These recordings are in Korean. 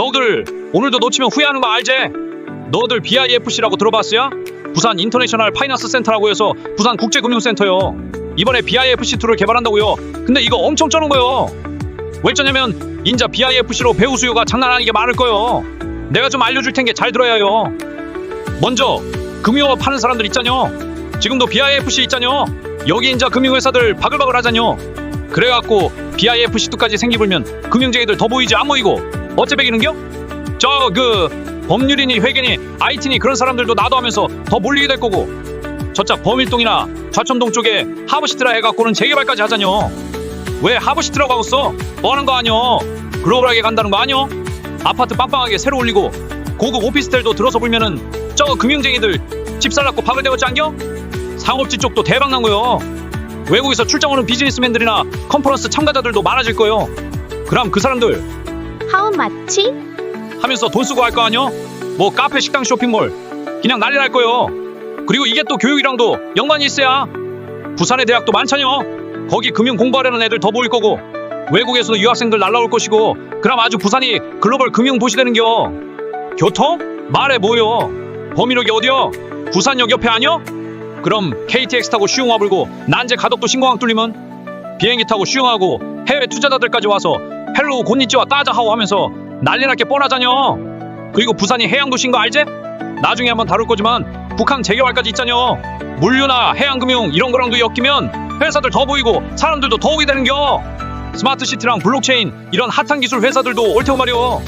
너들 오늘도 놓치면 후회하는 거 알지? 너들 BIFC라고 들어봤어요? 부산 인터내셔널 파이낸스 센터라고 해서 부산 국제금융센터요. 이번에 BIFC2를 개발한다고요. 근데 이거 엄청 쩌는 거요. 왜 쩌냐면 인자 BIFC로 배우 수요가 장난 아니게 많을 거요. 내가 좀 알려줄 텐게 잘 들어야 해요. 먼저 금융업 하는 사람들 있잖요. 지금도 BIFC 있잖요. 여기 인자 금융회사들 바글바글 하잖요. 그래갖고 BIFC2까지 생기불면 금융쟁이들 더 보이지 안 보이고 어째 배기는겨? 저 그 법률이니 회계니 IT니 그런 사람들도 나도 하면서 더 몰리게 될 거고 저짝 범일동이나 좌천동 쪽에 하버시트라 해갖고는 재개발까지 하자뇨. 왜 하버시트라고 하고 써? 뻔한 거 아니여. 글로벌하게 간다는 거 아니여? 아파트 빵빵하게 새로 올리고 고급 오피스텔도 들어서 보면은 저거 금융쟁이들 집 살랐고 대고 짱겨? 상업지 쪽도 대박 난 거요. 외국에서 출장 오는 비즈니스맨들이나 컨퍼런스 참가자들도 많아질 거요. 그럼 그 사람들 Much? 하면서 돈 쓰고 할 거 아니요? 뭐 카페, 식당, 쇼핑몰 그냥 난리 날 거요. 그리고 이게 또 교육이랑도 연관이 있어야 부산의 대학도 많잖요. 거기 금융 공부하려는 애들 더 모일 거고 외국에서도 유학생들 날라올 것이고 그럼 아주 부산이 글로벌 금융 도시 되는겨. 교통? 말해 뭐요? 범인력이 어디요? 부산역 옆에 아니요? 그럼 KTX 타고 슈용 와불고 난제 가덕도 신공항 뚫리면 비행기 타고 슈용하고 해외 투자자들까지 와서 헬로우 곤니찌와 따자하오 하면서 난리 날게 뻔하잖여. 그리고 부산이 해양도시인 거 알제? 나중에 한번 다룰 거지만 북한 재개발까지 있잖여. 물류나 해양금융 이런 거랑도 엮이면 회사들 더 보이고 사람들도 더 오게 되는겨. 스마트 시티랑 블록체인 이런 핫한 기술 회사들도 올 테고 말이오.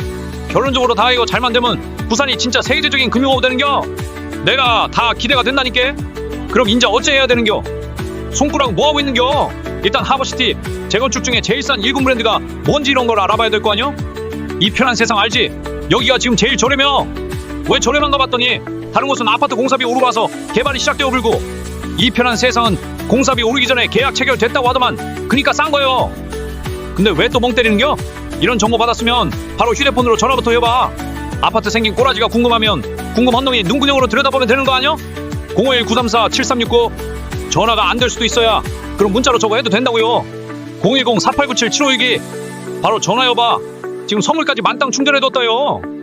결론적으로 다 이거 잘만 되면 부산이 진짜 세계적인 금융업 되는겨. 내가 다 기대가 된다니까. 그럼 인자 어째 해야 되는겨? 손가락 뭐 하고 있는겨? 일단 하버시티 재건축 중에 제일 싼 일군 브랜드가 뭔지 이런 걸 알아봐야 될 거 아니야? 이 편한 세상 알지? 여기가 지금 제일 저렴해요. 왜 저렴한가 봤더니 다른 곳은 아파트 공사비 오르고 와서 개발이 시작되어 불고 이 편한 세상은 공사비 오르기 전에 계약 체결됐다고 하더만 그니까 싼 거예요. 근데 왜 또 멍 때리는겨? 이런 정보 받았으면 바로 휴대폰으로 전화부터 해봐. 아파트 생긴 꼬라지가 궁금하면 궁금 헌놈이 눈구녕으로 들여다보면 되는 거 아니야? 051-934-7369 전화가 안 될 수도 있어야 그럼 문자로 저거 해도 된다고요. 010-4897-7562 바로 전화해봐. 지금 선물까지 만땅 충전해뒀다요